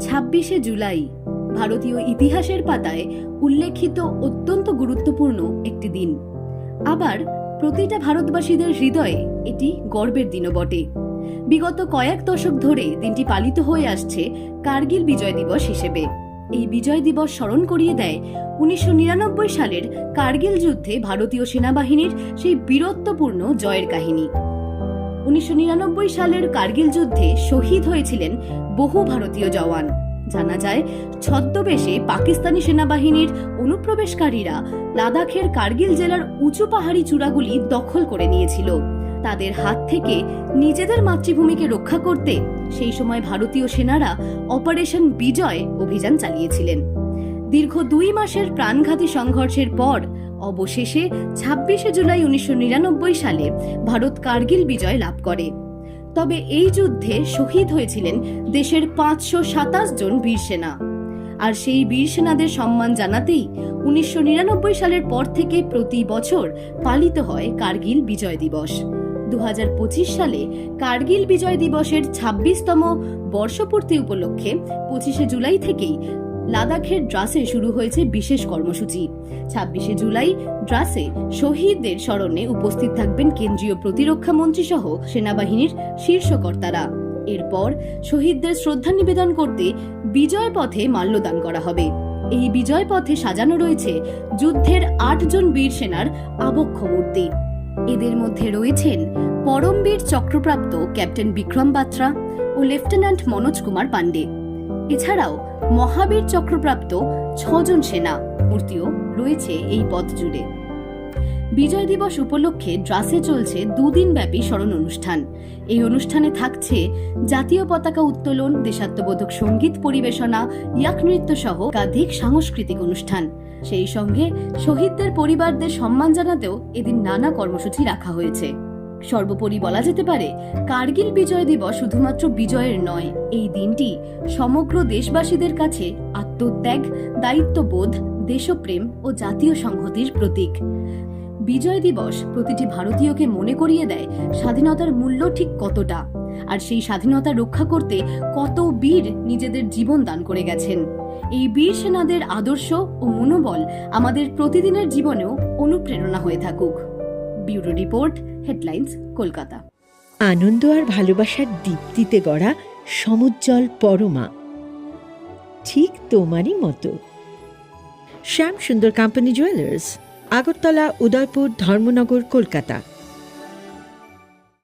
ছাব্বিশে জুলাই ভারতীয় ইতিহাসের পাতায় উল্লেখিত অত্যন্ত গুরুত্বপূর্ণ একটি দিন। আবার প্রতিটা ভারতবাসীদের হৃদয়ে এটি গর্বের দিনও বটে। বিগত কয়েক দশক ধরে দিনটি পালিত হয়ে আসছে কার্গিল বিজয় দিবস হিসেবে। এই বিজয় দিবস স্মরণ করিয়ে দেয় উনিশশো নিরানব্বই সালের কার্গিল যুদ্ধে ভারতীয় সেনাবাহিনীর সেই বীরত্বপূর্ণ জয়ের কাহিনী। উনিশশো নিরানব্বই সালের কার্গিল যুদ্ধে শহীদ হয়েছিলেন বহু ভারতীয় জওয়ান। জানা যায়, ছদ্মবেশে পাকিস্তানি সেনাবাহিনীর অনুপ্রবেশকারীরা লাদাখের কার্গিল জেলার উঁচু পাহাড়ি চূড়াগুলি দখল করে নিয়েছিল। তাদের হাত থেকে নিজেদের মাতৃভূমিকে রক্ষা করতে সেই সময় ভারতীয় সেনারা অপারেশন বিজয় অভিযান চালিয়েছিলেন। দীর্ঘ দুই মাসের প্রাণঘাতী সংঘর্ষের পর অবশেষে ছাব্বিশে জুলাই উনিশশো নিরানব্বই সালে ভারত কার্গিল বিজয় লাভ করে। তবে এই যুদ্ধে শহীদ হয়েছিলেন দেশের পাঁচশো সাতাশ জন বীর সেনা। আর সেই বীর সেনাদের সম্মান জানাতেই উনিশশো নিরানব্বই সালের পর থেকে প্রতি বছর পালিত হয় কার্গিল বিজয় দিবস। দু হাজার পঁচিশ সালে কার্গিল বিজয় দিবসের ছাব্বিশতম বর্ষপূর্তি উপলক্ষে পঁচিশে জুলাই থেকেই লাদাখের ড্রাসে শুরু হয়েছে বিশেষ কর্মসূচি। ছাব্বিশে জুলাই ড্রাসে শহীদদের স্মরণে উপস্থিত থাকবেন কেন্দ্রীয় প্রতিরক্ষা মন্ত্রী সহ সেনাবাহিনীর শীর্ষকর্তারা। এরপর শহীদদের শ্রদ্ধা নিবেদন করতে বিজয় পথে মাল্যদান করা হবে। এই বিজয় পথে সাজানো রয়েছে যুদ্ধের আটজন বীর সেনার আবক্ষ মূর্তি। এদের মধ্যে রয়েছেন পরমবীর চক্রপ্রাপ্ত ক্যাপ্টেন বিক্রম বাত্রা ও লেফটেন্যান্ট মনোজ কুমার পান্ডে এছাড়াও মহাবীর চক্রপ্রাপ্ত ছজন সেনা মূর্তিও রয়েছে এই পথ জুড়ে। বিজয় দিবস উপলক্ষে ড্রাসে চলছে দুদিন ব্যাপী স্মরণ অনুষ্ঠান। এই অনুষ্ঠানে থাকছে জাতীয় পতাকা উত্তোলন, দেশাত্মবোধক সংগীত পরিবেশনা, ইয়াক নৃত্য সহ একাধিক সাংস্কৃতিক অনুষ্ঠান। সেই সঙ্গে শহীদদের পরিবারদের সম্মান জানাতেও এদিন নানা কর্মসূচি রাখা হয়েছে। সর্বোপরি বলা যেতে পারে, কার্গিল বিজয় দিবস শুধুমাত্র বিজয়ের নয়, এই দিনটি সমগ্র দেশবাসীদের কাছে আত্মত্যাগ, দায়িত্ববোধ, দেশপ্রেম ও জাতীয় সংহতির প্রতীক। বিজয় দিবস প্রতিটি ভারতীয়কে মনে করিয়ে দেয় স্বাধীনতার মূল্য ঠিক কতটা, আর সেই স্বাধীনতা রক্ষা করতে কত বীর নিজেদের জীবন দান করে গেছেন। এই বীর সেনাদের আদর্শ ও মনোবল আমাদের প্রতিদিনের জীবনেও অনুপ্রেরণা হয়ে থাকুক। Bureau report, headlines, Kolkata. আনন্দ আর ভালোবাসার দীপ্তিতে গড়া সমুজ্জ্বল পরমা। ঠিক তোমারই মতো। Shyam Sundar company jewellers Agartala, Udaipur, Dharmanagar, Kolkata.